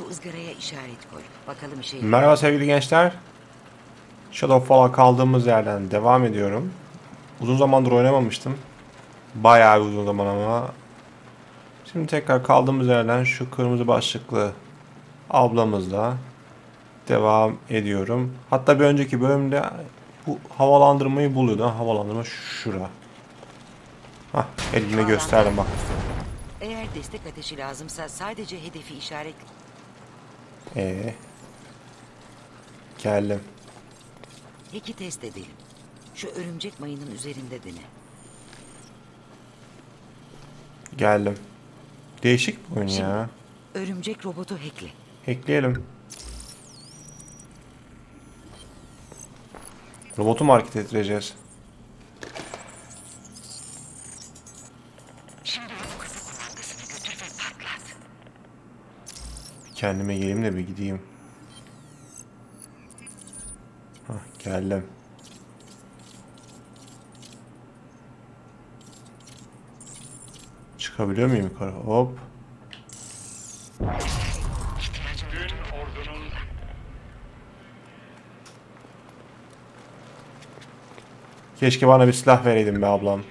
Şu ızgaraya işaret koy. Bakalım yarar. Merhaba sevgili gençler. Shadowfall'a kaldığımız yerden devam ediyorum. Uzun zamandır oynamamıştım. Bayağı bir uzun zaman ama. Şimdi tekrar kaldığımız yerden şu kırmızı başlıklı ablamızla devam ediyorum. Hatta bir önceki bölümde bu havalandırmayı buluyordu. Ha, Havalandırma şura. Hah elimle gösterdim bak. Eğer destek ateşi lazımsa sadece hedefi işaret. Ee, geldim. Peki test edelim. Şu örümcek mayının üzerinde dene. Geldim. Değişik bir oyun Şimdi- ya. Örümcek robotu hackle. Ekleyelim. Robotu mu hareket ettireceğiz? Şimdi onu kapı kumandasına götür ve patlat. Kendime geleyim de bir gideyim. Hah, geldim. Çıkabiliyor muyum yukarı? Hop. Keşke bana bir silah vereydin be ablam.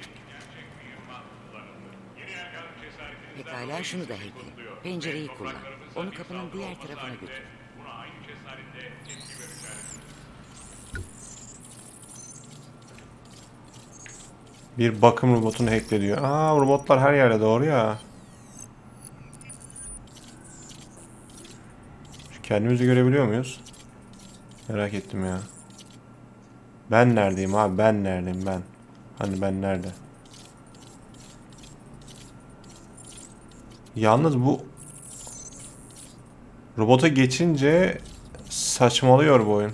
Pekala şunu da hackle. Pencereyi kullan. Onu kapının diğer tarafına götür. Bir bakım robotunu hackle diyor. Aa robotlar her yerde doğru ya. Şu kendimizi görebiliyor muyuz? Merak ettim ya. Ben neredeyim abi? Ben neredeyim ben? Hani ben nerede? Yalnız bu robota geçince saçmalıyor bu oyun.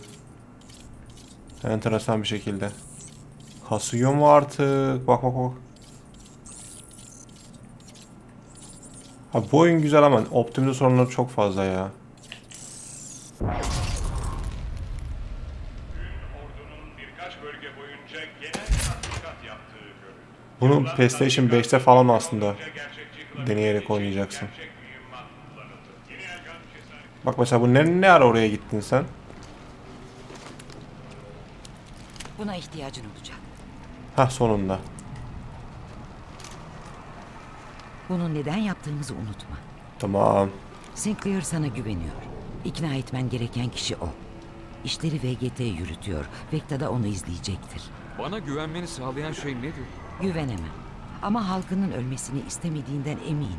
Enteresan bir şekilde. Kasıyor mu artık? Bak bak bak. Abi bu oyun güzel ama optimize sorunları çok fazla ya. Bunu PlayStation 5'te falan aslında deneyerek oynayacaksın. Bak mesela bu ne, ne ara oraya gittin sen? Buna ihtiyacın olacak. Hah sonunda. Bunu neden yaptığımızı unutma. Tamam. Sinclair sana güveniyor. İkna etmen gereken kişi o. İşleri VGT yürütüyor. Vekta da onu izleyecektir. Bana güvenmeni sağlayan şey nedir? Güvenemem. Ama halkının ölmesini istemediğinden eminim.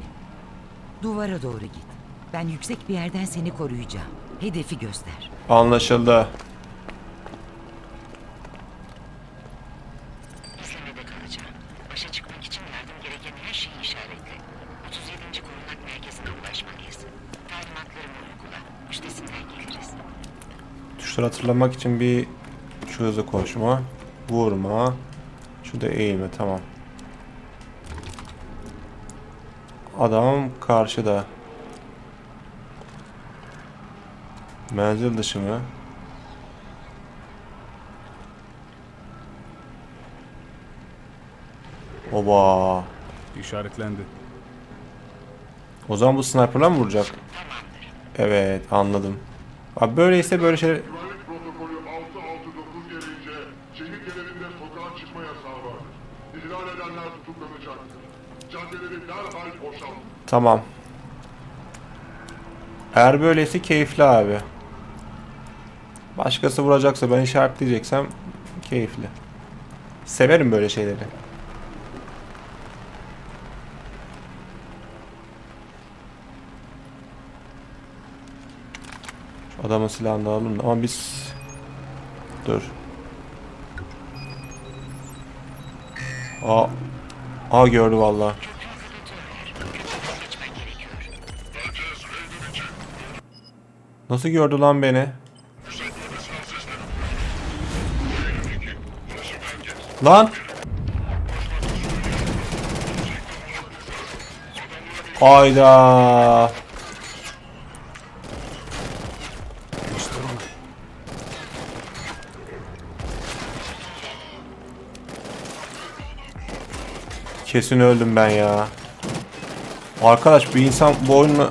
Duvara doğru git. Ben yüksek bir yerden seni koruyacağım. Hedefi göster. Anlaşıldı. İzlemede kalacağım. Başa çıkmak için yardım gereken her şeyi işaretle. 37. Korunak Merkezi'ne ulaşmalıyız. Talimatlarımı uygula. Üstesinden geliriz. Tuşları hatırlamak için bir şu hızlı koşma, vurma, şu da eğilme tamam. Adam karşıda. Menzil dışı mı? Oba. İşaretlendi. O zaman bu sniper'la mı vuracak? Evet anladım. Abi böyleyse böyle şey Güvenlik protokolü 669 gelince şehirlerinde sokağa çıkma yasağı vardır. İhlal edenler tutuklanacaktır. Caddeleri derhal boşaltın. Tamam. Eğer böyleyse keyifli abi. Başkası vuracaksa ben işaretleyeceksem keyifli. Severim böyle şeyleri. Şu adamın silahını alalım ama biz... Dur. Aa, Aa gördü vallahi. Nasıl gördü lan beni? Lan! Ayda. Kesin öldüm ben ya. Arkadaş bir insan bu oyunla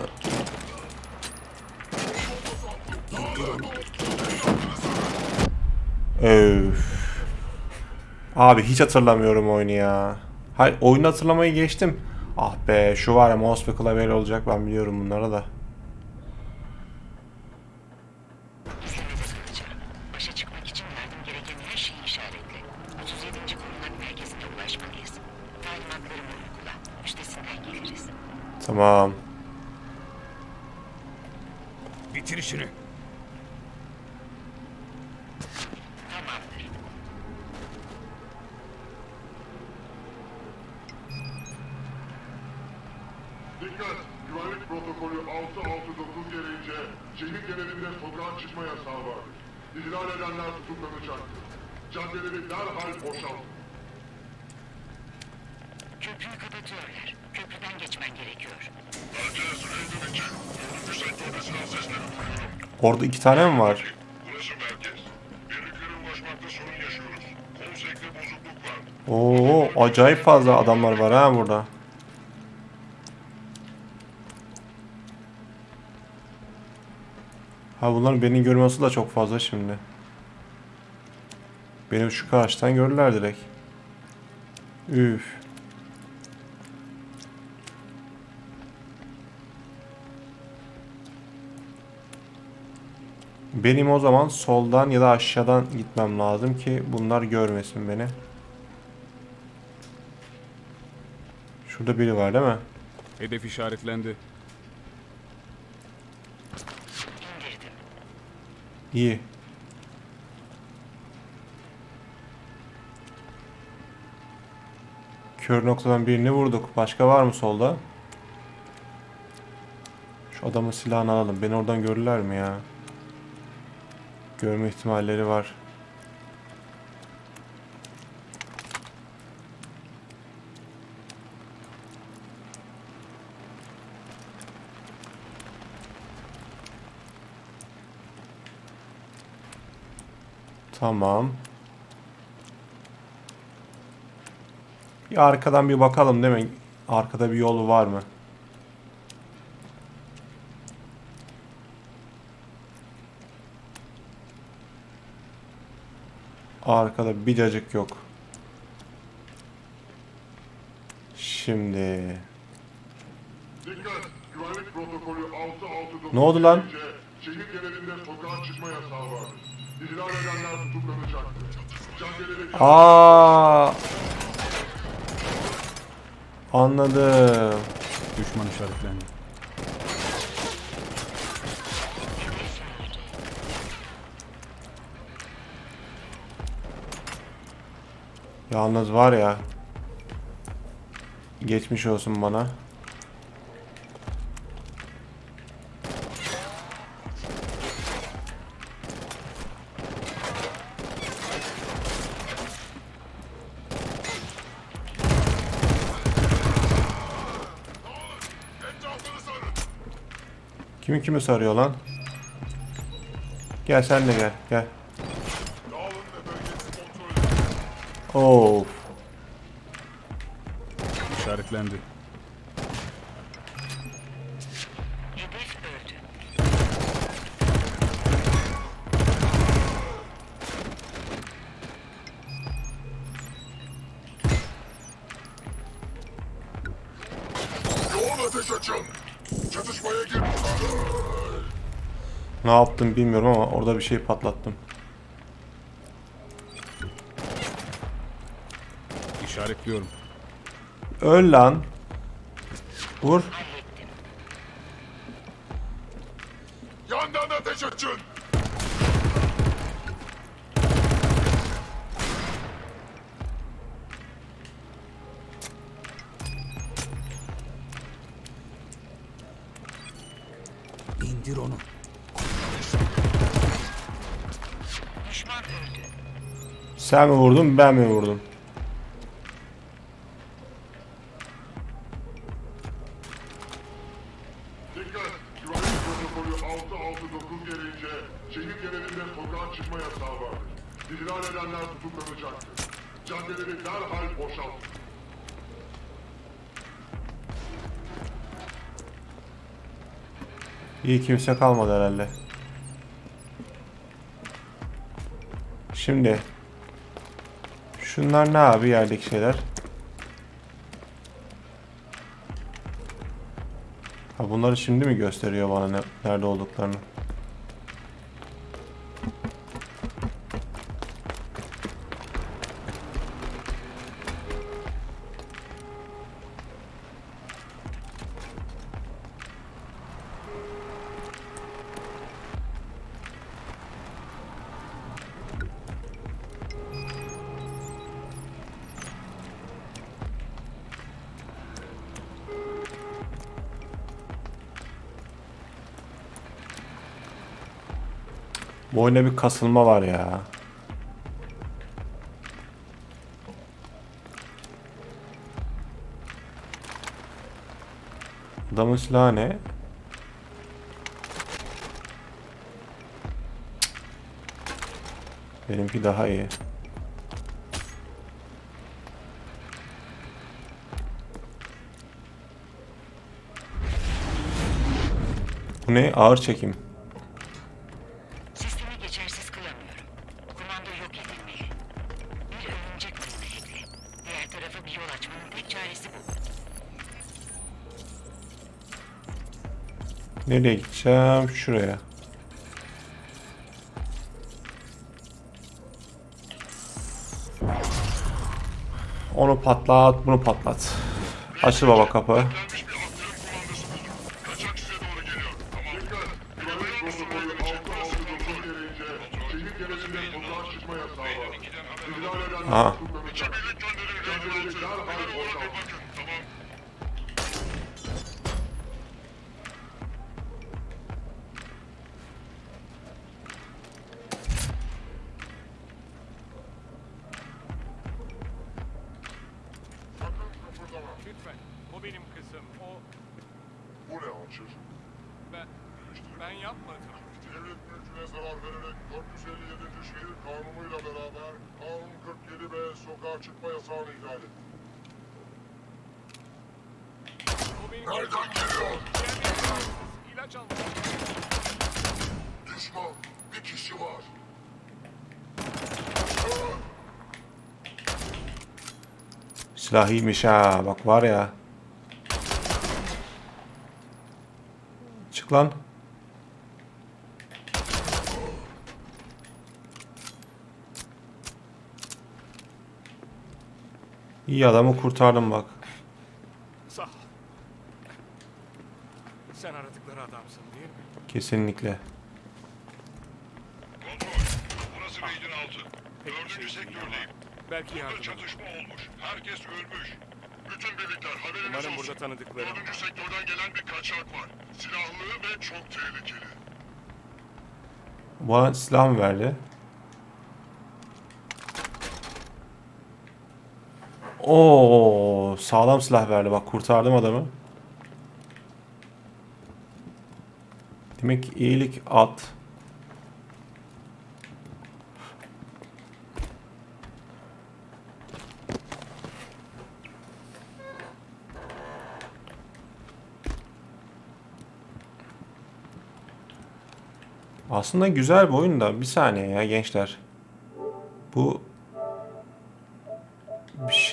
Abi hiç hatırlamıyorum oyunu ya. Hayır oyunu hatırlamayı geçtim. Ah be şu var ya mouse ve klavyeyle olacak ben biliyorum bunları da. İzlemede kalacağım. Başa çıkmak için yardım gereken her şeyi işaretle. 37. Korunak Merkezi'ne ulaşmalıyız. Talimatlarımı uygula. Üstesinden geliriz. Tamam. Bitir işini. Tamamdır. Dikkat! Güvenlik protokolü 669 gereğince şehir genelinde sokağa çıkma yasağı vardır. İhlal edenler tutuklanacaktır. Caddeleri boşaltın. Köprüyü kapatıyorlar. Köprüden geçmen gerekiyor. Sektörde silah sesleri duyuyorum. Orada iki tane mi var? Var. Oo acayip fazla adamlar var ha burada. Ha bunların beni görmesi da çok fazla şimdi. Benim şu karşıdan görürler direkt. Üf. Benim o zaman soldan ya da aşağıdan gitmem lazım ki bunlar görmesin beni. Şurada biri var değil mi? Hedef işaretlendi. İyi. Kör noktadan birini vurduk. Başka var mı solda? Şu adamın silahını alalım. Beni oradan görürler mi ya? Görme ihtimalleri var. Tamam. Bir arkadan bir bakalım değil mi? Arkada bir yol var mı? Arkada bir cacık yok. Şimdi Dikkat! Güvenlik protokolü 669 Ne oldu lan? gereğince Anladım. Düşman işaretlendi. Yalnız var ya. Geçmiş olsun bana. Kimi kimi sarıyor lan? Gel sen de gel. Gel. Of. İşaretlendi. Ne yaptım bilmiyorum ama orada bir şey patlattım. İşaretliyorum. Öl lan. Vur. Sen mi vurdun ben mi vurdum? Dikkat! Güvenlik protokolü 669 gereğince şehir genelinde sokağa çıkma yasağı vardır. İhlal edenler tutuklanacaktır. Caddeleri derhal boşaltın. İyi kimse kalmadı herhalde. Şimdi şunlar ne abi yerdeki şeyler? Ha bunları şimdi mi gösteriyor bana ne, nerede olduklarını? Bu oyunda bir kasılma var ya. Adamın silahı ne? Benimki daha iyi. Bu ne? Ağır çekim. Çaresi bu. Nereye gideceğim? Şuraya. Onu patlat, bunu patlat. Açıl baba kapı. Sokağa çıkma yasağını ihlal etti. Nereden geliyor? ilaç aldım. Düşman, bir kişi var. Silah iyiymiş ha. Bak var ya. Çık lan. İyi adamı kurtardım bak. Sağ ol. Sen aradıkları adamsın değil mi? Kesinlikle. Kontrol, burası Reydin altı. Dördüncü sektördeyim. Belki Burada yardım. çatışma olmuş. Herkes ölmüş. Bütün birlikler haberiniz Umarım olsun. burada tanıdıklarım var. Dördüncü sektörden gelen bir kaçak var. Silahlı ve çok tehlikeli. Bana silah mı verdi? Oo, sağlam silah verdi. Bak kurtardım adamı. Demek ki iyilik at. Aslında güzel bir oyun da bir saniye ya gençler. Bu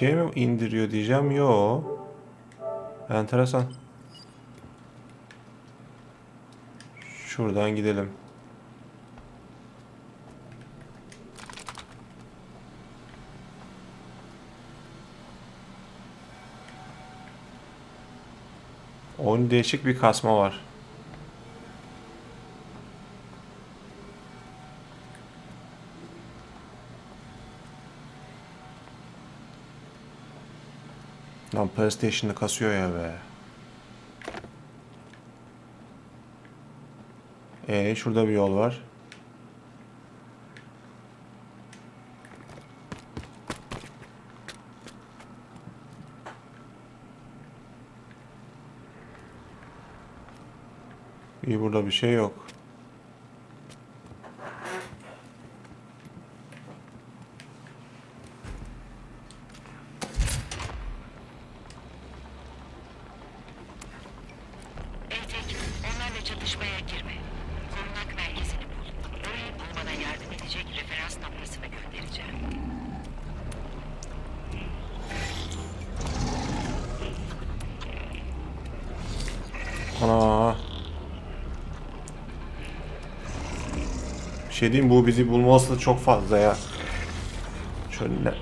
şey mi indiriyor diyeceğim. Yo. Enteresan. Şuradan gidelim. Oyun değişik bir kasma var. Lan PlayStation'da kasıyor ya be. Ee, şurada bir yol var. İyi burada bir şey yok. Çalışmaya girme. Korunak merkezini bul. Orayı bulmana yardım edecek referans noktasını göndereceğim. Ana. Bir şey diyeyim bu bizi bulması çok fazla ya. Şöyle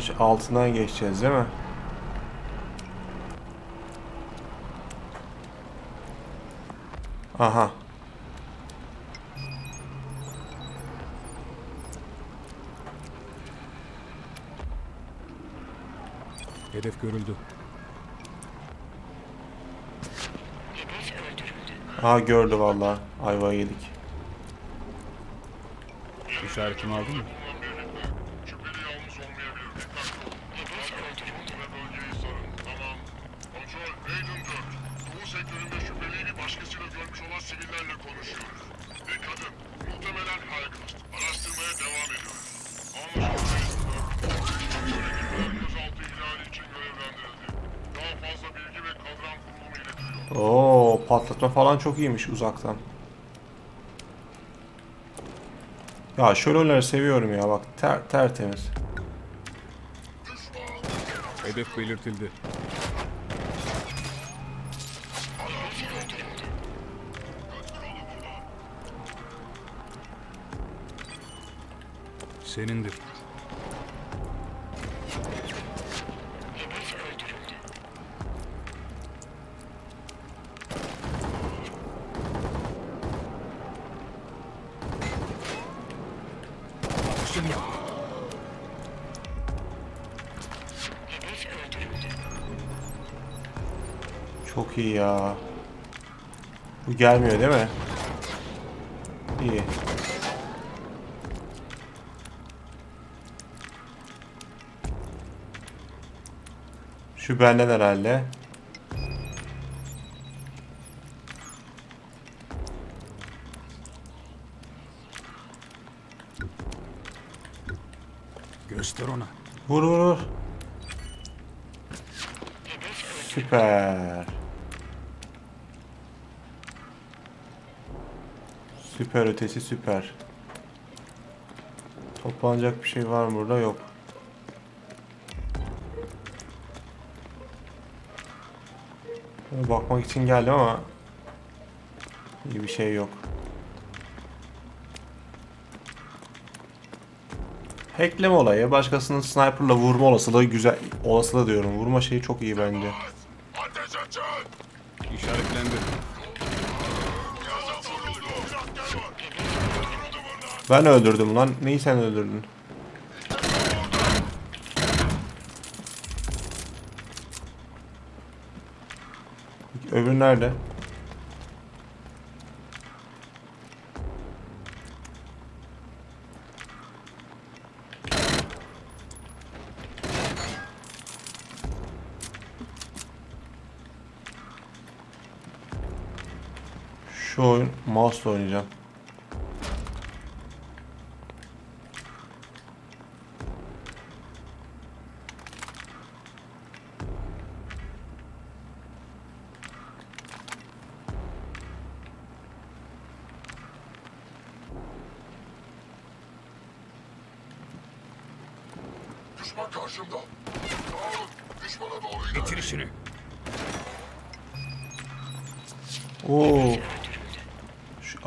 İçin altından geçeceğiz değil mi? Aha. Hedef görüldü. Hedef öldürüldü. Aha gördü vallahi. Ayva yedik. İşaretimi aldın mı? Patlatma falan çok iyiymiş uzaktan. Ya şöyle oyunları seviyorum ya bak ter, tertemiz. Hedef belirtildi. Senindir. İyi ya. Bu gelmiyor değil mi? İyi. Şu benden herhalde. Göster ona. Vur vur vur. Hedef öldürüldü. Süper. Süper ötesi süper. Toplanacak bir şey var mı burada? Yok. Bakmak için geldim ama iyi bir şey yok. Hackleme olayı, başkasının sniperla vurma olasılığı güzel. Olasılığı diyorum. Vurma şeyi çok iyi bence. Ben öldürdüm lan. Neyi sen öldürdün? Öbürü nerede? Şu oyun mouse'la oynayacağım.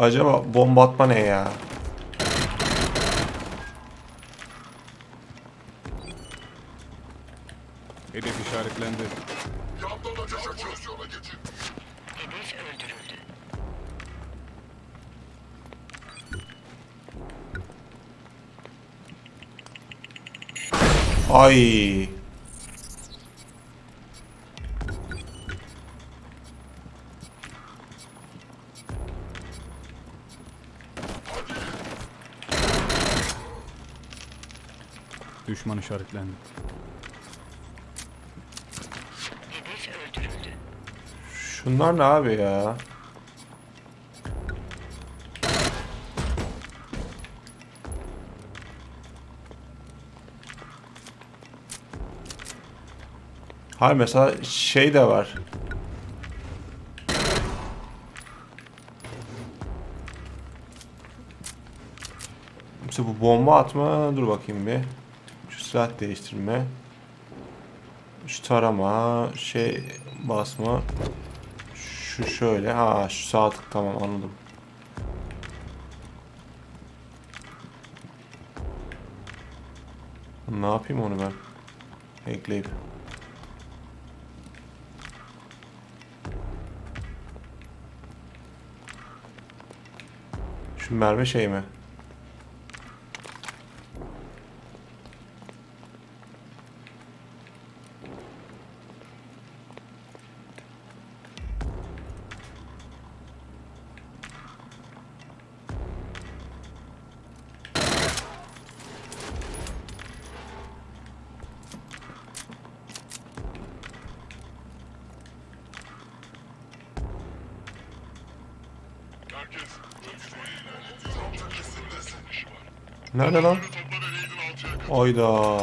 Acaba bomba atma ne ya? Hedef işaretlendi. Hedef öldürüldü. Ay. Düşman işaretlendi. Hedef öldürüldü. Şunlar ne abi ya? Hayır mesela şey de var. Mesela bu bomba atma dur bakayım bir. Silah değiştirme. Şu tarama, şey basma. Şu şöyle. Ha şu sağ tık tamam anladım. Ne yapayım onu ben? Ekleyip. Şu mermi şey mi? Nerede lan? Oyda.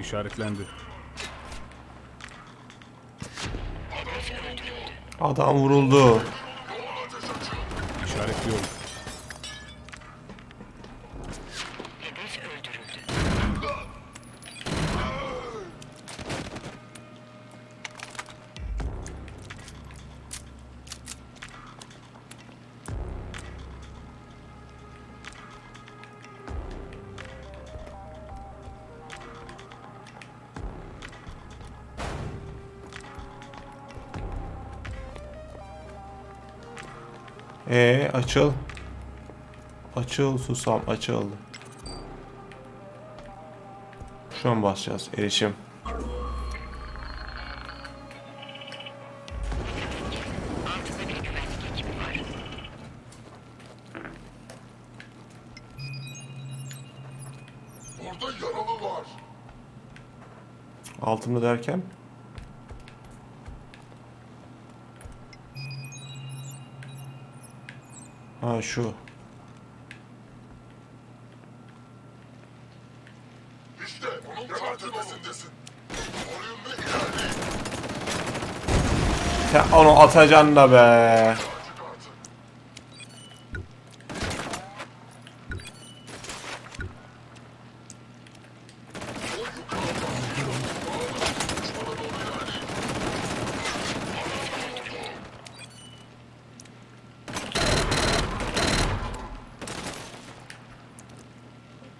İşaretlendi. Adam vuruldu. İşaretliyorum. Açıl. Açıl susam açıl. Şu an basacağız. Erişim. Altında bir Ha şu. İşte onun. Koruyun ve ilerleyin. Sen onu atacaksın da be. Artık artık. O yukarıda. Düşmana doğru ilerleyin.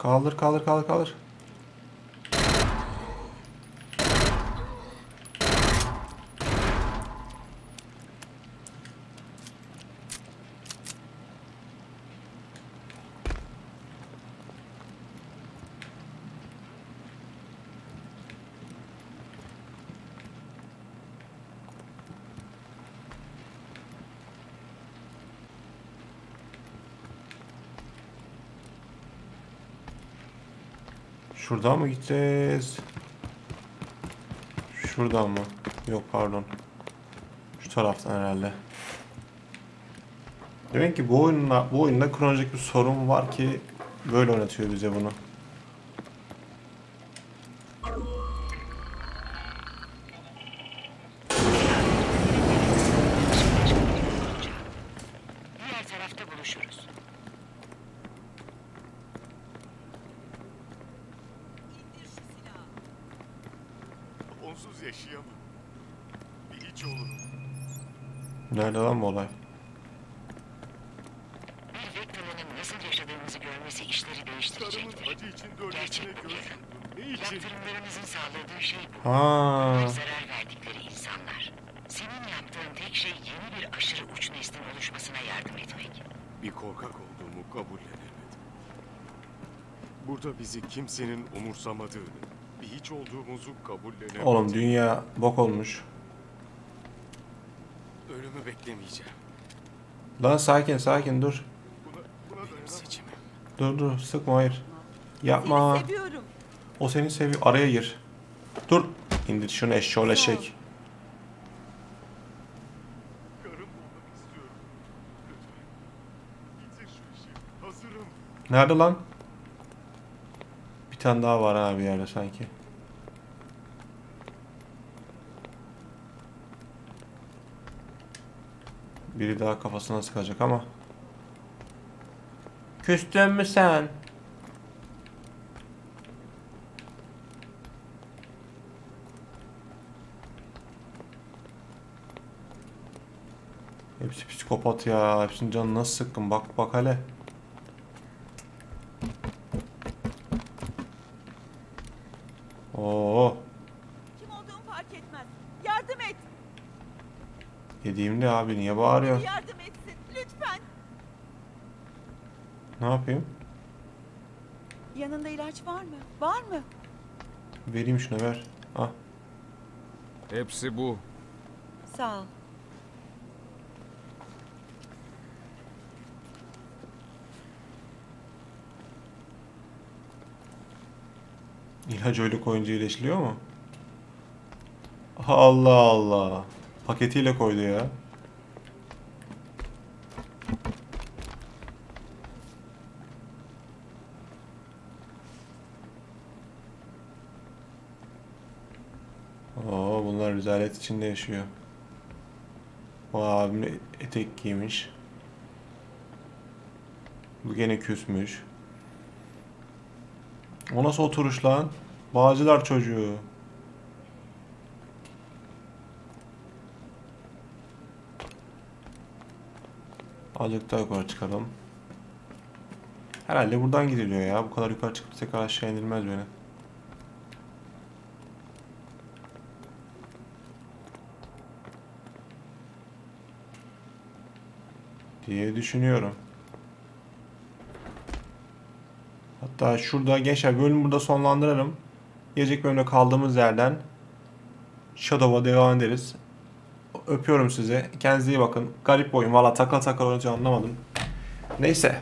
Kaldır kaldır kaldır kaldır. Şuradan mı gideceğiz? Şuradan mı? Yok pardon. Şu taraftan herhalde. Demek ki bu oyunla bu oyunda kronolojik bir sorun var ki böyle oynatıyor bize bunu. Nerede lan bu olay? Bir Vektor'un nasıl yaşadığımızı görmesi işleri değiştirecektir. acı içinde ölmesine Gerçek bu göz yarın. yumdum. Ne için? Yaptırımlarımızın sağladığı şey bu. Ha. Zarar verdikleri insanlar. Senin yaptığın tek şey yeni bir aşırı uç neslin oluşmasına yardım etmek. Bir korkak olduğumu kabullenemedim. Burada bizi kimsenin umursamadığını, bir hiç olduğumuzu kabullenemedik. Oğlum dünya bok olmuş. Ölümü beklemeyeceğim. Lan sakin sakin dur. Benim seçimim. Dur dur sıkma hayır. Yapma. Seni seviyorum. O seni seviyor. Araya gir. Dur. İndir şunu işi. Hazırım. Nerede lan? Bir tane daha var ha bir yerde sanki. Biri daha kafasına sıkacak ama. Küstün mü sen? Hepsi psikopat ya. Hepsinin canı nasıl sıkkın. Bak bak hele. Oo. Yediğimde abi niye bağırıyor? Yardım etsin. Lütfen. Ne yapayım? Yanında ilaç var mı? Var mı? Vereyim şuna ver. Ah. Hepsi bu. Sağ ol. İlaç öyle koyunca iyileşiliyor mu? Allah Allah. Paketiyle koydu ya. Oo bunlar rezalet içinde yaşıyor. Bu abim etek giymiş. Bu gene küsmüş. O nasıl oturuş lan? Bağcılar çocuğu. Azıcık daha yukarı çıkalım. Herhalde buradan gidiliyor ya. Bu kadar yukarı çıkıp tekrar aşağı indirmez beni. Diye düşünüyorum. Hatta şurada gençler bölümü burada sonlandırırım. Gelecek bölümde kaldığımız yerden Shadow'a devam ederiz. Öpüyorum sizi. Kendinize iyi bakın. Garip oyun. Valla takla takla oynayacağım anlamadım. Neyse.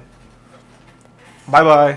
Bay bay.